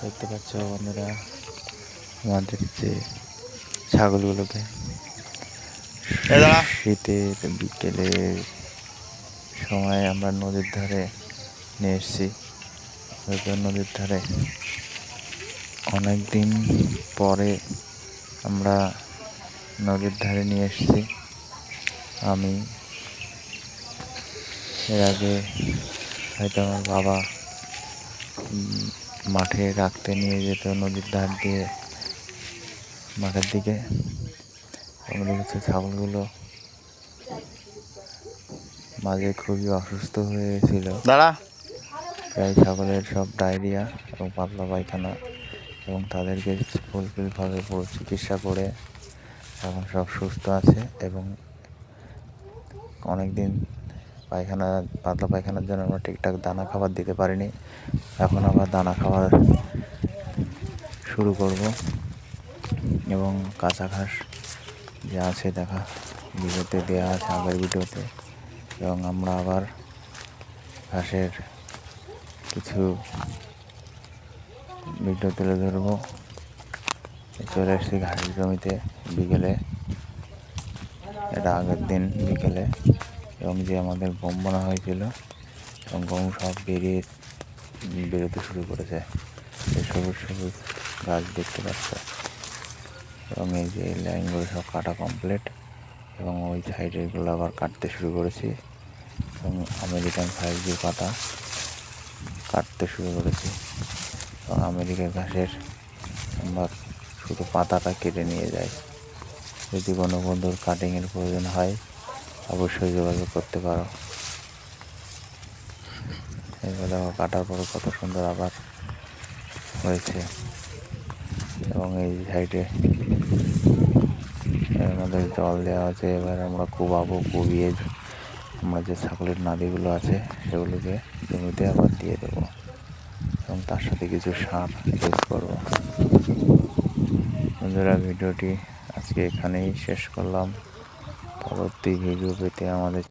দেখতে পাচ্ছ বন্ধুরা আমাদের যে ছাগলগুলোকে শীতের বিকেলের সময় আমরা নদীর ধারে নিয়ে এসেছি। হয়তো নদীর ধারে। অনেক দিন পরে আমরা নদীর ধারে নিয়ে এসেছি। আমি এর আগে হয়তো আমার বাবা মাঠে রাখতে নিয়ে যেত নদীর ধার দিয়ে মাঠের দিকে। এবং দেখেছি ছাগলগুলো। মাঝে খুবই অসুস্থ হয়ে গেছিল দাঁড়া। প্রায় ছাগলের সব ডায়রিয়া এবং পাতলা পায়খানা এবং তাদেরকে ফুলফিলভাবে পুরো চিকিৎসা করে এখন সব সুস্থ আছে এবং অনেক দিন পায়খানা, পাতলা পায়খানার জন্য আমরা ঠিকঠাক দানা খাবার দিতে পারিনি। এখন আবার দানা খাবার শুরু করব এবং কাঁচা ঘাস যে আছে দেখা ভিডিওতে দেওয়া আছে আগের ভিডিওতে এবং আমরা আবার ঘাসের কিছু ভিডিও তুলে ধরবো। চলে এসেছি ঘাসের জমিতে বিকেলে। এটা আগের দিন বিকেলে। এবং যে আমাদের গম বোনা হয়েছিল এবং গম সব বেরিয়ে বেরোতে শুরু করেছে। সবুজ সবুজ গাছ দেখতে পাচ্ছ। এবং এই যে লাইনগুলো সব কাটা কমপ্লিট এবং ওই সাইডেরগুলো আবার কাটতে শুরু করেছি। এবং আমেরিকান ফাইভ জি পাতা কাটতে শুরু করেছি। এবং আমেরিকার ঘাসের আমরা শুধু পাতাটা কেটে নিয়ে যাই। যদি কোনো বন্ধুর কাটিংয়ের প্রয়োজন হয় অবশ্যই যোগাযোগ করতে পারো। এগুলো দেখো কাটার পরে কত সুন্দর আবার হয়েছে। এবং এই সাইডে এর মধ্যে জল দেওয়া আছে। এবার আমরা কুবাবো কুবিয়ে আমরা যে ছাগলের নাদিগুলো আছে, সেগুলিকে জমিতে আবার দিয়ে দেবো। এবং তার সাথে কিছু সার ইউজ করব। বন্ধুরা, ভিডিওটি আজকে এখানেই শেষ করলাম। পরবর্তী ভিডিও পেতে আমাদের